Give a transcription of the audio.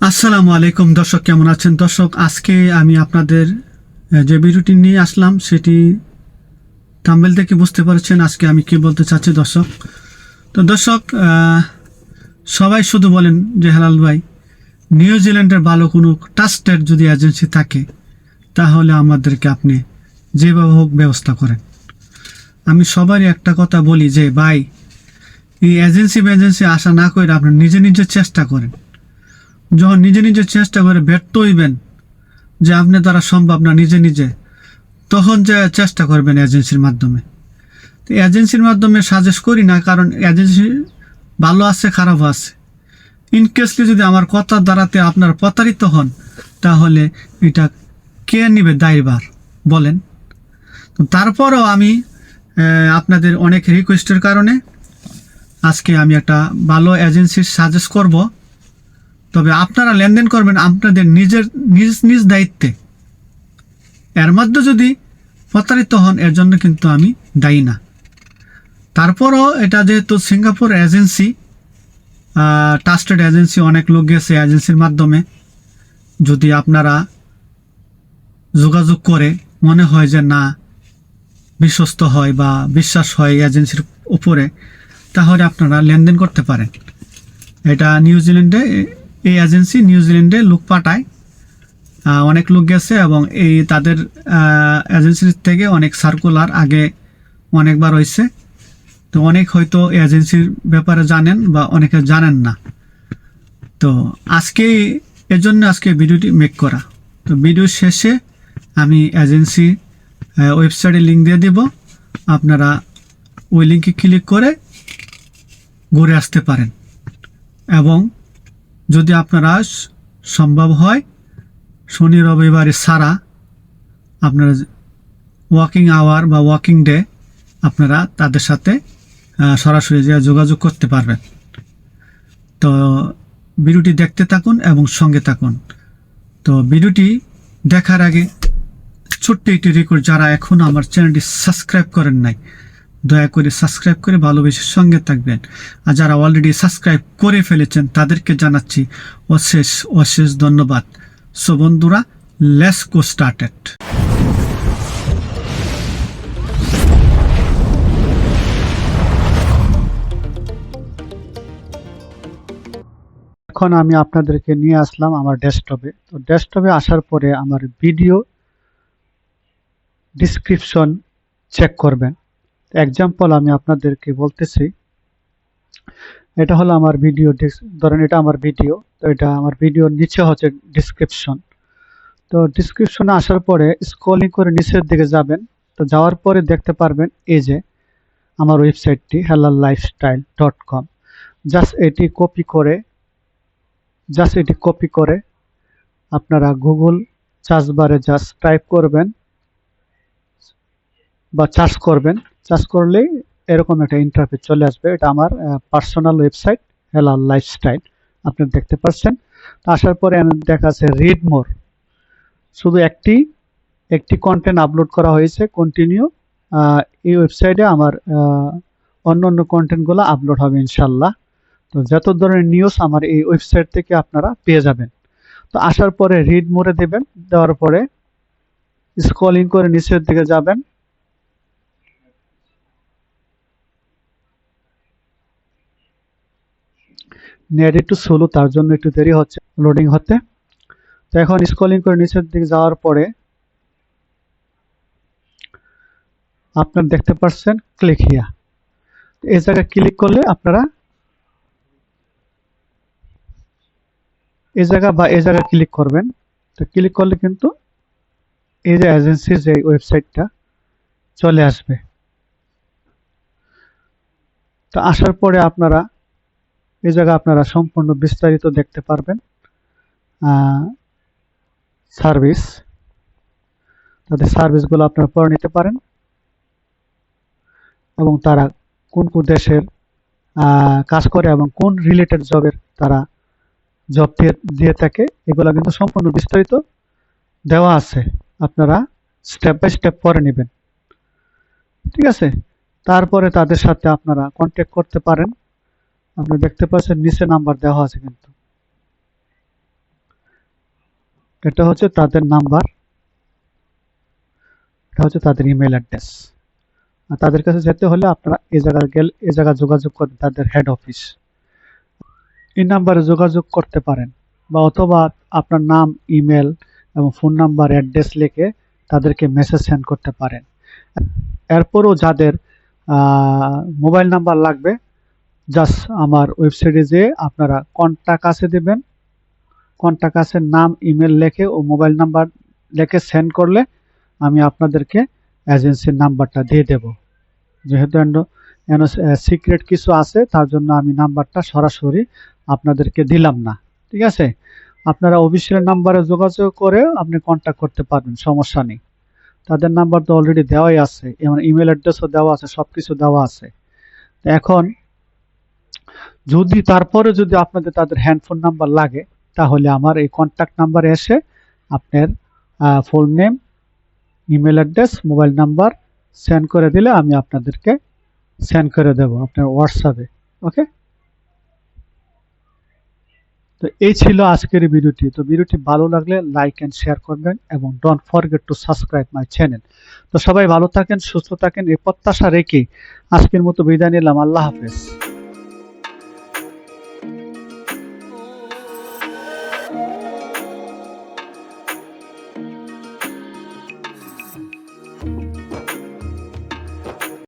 আসসালামু আলাইকুম। দর্শক, কেমন আছেন? দর্শক, আজকে আমি আপনাদের যে ভিডিওটি নিয়ে আসলাম, সেটি থাম্বেল থেকে বুঝতে পারছেন। আজকে আমি কি বলতে চাচ্ছি, দর্শক? তো দর্শক সবাই শুধু বলেন যে হেলাল ভাই নিউজিল্যান্ডের ভালো কোনো ট্রাস্টেড যদি এজেন্সি থাকে, তাহলে আমাদেরকে আপনি যেভাবে হোক ব্যবস্থা করেন। আমি সবারই একটা কথা বলি যে, ভাই, এই এজেন্সি এজেন্সি আশা না করে আপনি নিজে নিজে চেষ্টা করেন। যখন নিজে নিজে চেষ্টা করে ব্যর্থ হইবেন যে আপনি দ্বারা সম্ভব না নিজে নিজে, তখন যে চেষ্টা করবেন এজেন্সির মাধ্যমে। তো এজেন্সির মাধ্যমে সাজেস্ট করি না, কারণ এজেন্সি ভালো আছে, খারাপও আছে। ইনকেসলি যদি আমার কথার দ্বারাতে আপনার প্রতারিত হন, তাহলে এটা কে নিবে দায়বার বলেন? তারপরও আমি আপনাদের অনেক রিকোয়েস্টের কারণে আজকে আমি একটা ভালো এজেন্সির সাজেস্ট করব। তবে আপনারা লেনদেন করবেন আপনাদের নিজের, নিজ নিজ দায়িত্বে। এর মধ্যে যদি প্রতারিত হন, এর জন্য কিন্তু আমি দায়ী না। তারপরও এটা যেহেতু সিঙ্গাপুর এজেন্সি ট্রাস্টেড এজেন্সি, অনেক লোক গেছে এজেন্সির মাধ্যমে। যদি আপনারা যোগাযোগ করে মনে হয় যে না, বিশ্বস্ত হয় বা বিশ্বাস হয় এজেন্সির উপরে, তাহলে আপনারা লেনদেন করতে পারেন। এটা নিউজিল্যান্ডে এই এজেন্সি নিউজিল্যান্ডে লোক পাঠায়। অনেক লোক গেছে এবং এই তাদের এজেন্সির থেকে অনেক সার্কুলার আগে অনেকবার হয়েছে তো অনেক হয়তো এজেন্সির ব্যাপারে জানেন বা অনেকে জানেন না। তো আজকে এর জন্য আজকে ভিডিওটি মেক করা। তো ভিডিও শেষে আমি এজেন্সি ওয়েবসাইটে লিঙ্ক দিয়ে দিব। আপনারা ওই লিঙ্কে ক্লিক করে ঘুরে আসতে পারেন। এবং যদি আপনারা সম্ভব হয়, শনি, রবিবারে সারা আপনারা ওয়াকিং আওয়ার বা ওয়াকিং ডে আপনারা তাদের সাথে সরাসরি যে যোগাযোগ করতে পারবেন। তো ভিডিওটি দেখতে থাকুন এবং সঙ্গে থাকুন। তো ভিডিওটি দেখার আগে ছোট্ট একটি রেকর্ড যারা এখন আমার চ্যানেলটি সাবস্ক্রাইব করেন নাই দয়া করে সাবস্ক্রাইব করে ভালোবেসে সঙ্গে থাকবেন। আর যারা অলরেডি সাবস্ক্রাইব করে ফেলেছেন, তাদেরকে জানাচ্ছি অশেষ অশেষ ধন্যবাদ। সো বন্ধুরা লেস গো স্টার্টেড এখন আমি আপনাদেরকে নিয়ে আসলাম আমার ডেস্কটপে। তো ডেস্কটপে আসার পরে আমার ভিডিও ডিসক্রিপশন চেক করবেন। এক্সাম্পল আমি আপনাদেরকে বলতেছি। এটা হলো আমার ভিডিও ধরেন এটা আমার ভিডিও তো এটা আমার ভিডিওর নিচে হচ্ছে ডিসক্রিপশন তো ডিসক্রিপশনে আসার পরে স্ক্রলিং করে নিচের দিকে যাবেন, তো যাওয়ার পরে দেখতে পারবেন এই যে আমার ওয়েবসাইটটি Helal lifestyle dot com just এটি কপি করে জাস্ট এটি কপি করে আপনারা গুগল সার্চ বারে জাস্ট টাইপ করবেন বা চার্জ করবেন। চার্জ করলেই এরকম একটা ইন্টারফেস চলে আসবে। এটা আমার পার্সোনাল ওয়েবসাইট হেলাল লাইফস্টাইল আপনি দেখতে পাচ্ছেন। আসার পরে দেখা আছে রিড মোর শুধু একটি একটি কন্টেন্ট আপলোড করা হয়েছে কন্টিনিউ এই ওয়েবসাইটে আমার অন্য অন্য কন্টেন্টগুলো আপলোড হবে ইনশাল্লাহ তো যত ধরনের নিউজ আমার এই ওয়েবসাইট থেকে আপনারা পেয়ে যাবেন। তো আসার পরে রিড মোরে দেবেন। দেওয়ার পরে স্ক্রলিং করে নিচের দিকে যাবেন। নেট একটু স্লো তার জন্য একটু দেরি হচ্ছে লোডিং হতে। তো এখন স্ক্রলিং করে নিচের দিকে যাওয়ার পরে আপনার দেখতে পাচ্ছেন ক্লিক হিয়া এই জায়গায় ক্লিক করলে আপনারা এই জায়গা বা এই জায়গায় ক্লিক করবেন। তো ক্লিক করলে কিন্তু এই যে এজেন্সির যে ওয়েবসাইটটা চলে আসবে। তো আসার পরে আপনারা এই জায়গা আপনারা সম্পূর্ণ বিস্তারিত দেখতে পারবেন। সার্ভিস। তাদের সার্ভিসগুলো আপনারা পড়ে নিতে পারেন। এবং তারা কোন কোন দেশের কাজ করে এবং কোন রিলেটেড জবের তারা জব দিয়ে দিয়ে থাকে, এগুলো কিন্তু সম্পূর্ণ বিস্তারিত দেওয়া আছে। আপনারা স্টেপ বাই স্টেপ পরে নেবেন। ঠিক আছে? তারপরে তাদের সাথে আপনারা কন্ট্যাক্ট করতে পারেন। আপনি দেখতে পাচ্ছেন, নিচে নাম্বার দেওয়া আছে কিন্তু। এটা হচ্ছে তাদের নাম্বার। এটা হচ্ছে তাদের ইমেল অ্যাড্রেস আর তাদের কাছে যেতে হলে আপনারা এই জায়গায় গেলে এই জায়গায় যোগাযোগ করবেন তাদের হেড অফিস এই নাম্বারে যোগাযোগ করতে পারেন বা অথবা আপনার নাম ইমেল এবং ফোন নাম্বার অ্যাড্রেস লিখে তাদেরকে মেসেজ সেন্ড করতে পারেন। এরপরও যাদের মোবাইল নাম্বার লাগবে জাস্ট আমার ওয়েবসাইটে যেয়ে আপনারা কন্ট্যাক্ট আছে দেবেন। কন্ট্যাক্ট আছে, নাম ইমেল লেখে ও মোবাইল নাম্বার লেখে সেন্ড করলে আমি আপনাদেরকে এজেন্সির নাম্বারটা দিয়ে দেব। যেহেতু সিক্রেট কিছু আছে, তার জন্য আমি নাম্বারটা সরাসরি আপনাদেরকে দিলাম না। ঠিক আছে? আপনারা অফিসিয়াল নাম্বারে যোগাযোগ করে আপনি কন্ট্যাক্ট করতে পারবেন, সমস্যা নেই। তাদের নাম্বার তো অলরেডি দেওয়াই আছে এবং ইমেল অ্যাড্রেসও দেওয়া আছে সব কিছু দেওয়া আছে। এখন যদি তারপরে যদি আপনাদের তাদের হ্যান্ডফোন নাম্বার লাগে, তাহলে আমার এই কন্ট্যাক্ট নাম্বারে এসে আপনার full name email address mobile number send করে দিলে আমি আপনাদেরকে সেন্ড করে দেব আপনার হোয়াটসঅ্যাপে ওকে তো এই ছিল আজকের ভিডিওটি। তো ভিডিওটি ভালো লাগলে লাইক অ্যান্ড শেয়ার করবেন এবং don't forget to subscribe my channel তো সবাই ভালো থাকেন, সুস্থ থাকেন, এই প্রত্যাশা রেখে আজকের মতো বিদায় নিলাম। আল্লাহ হাফেজ।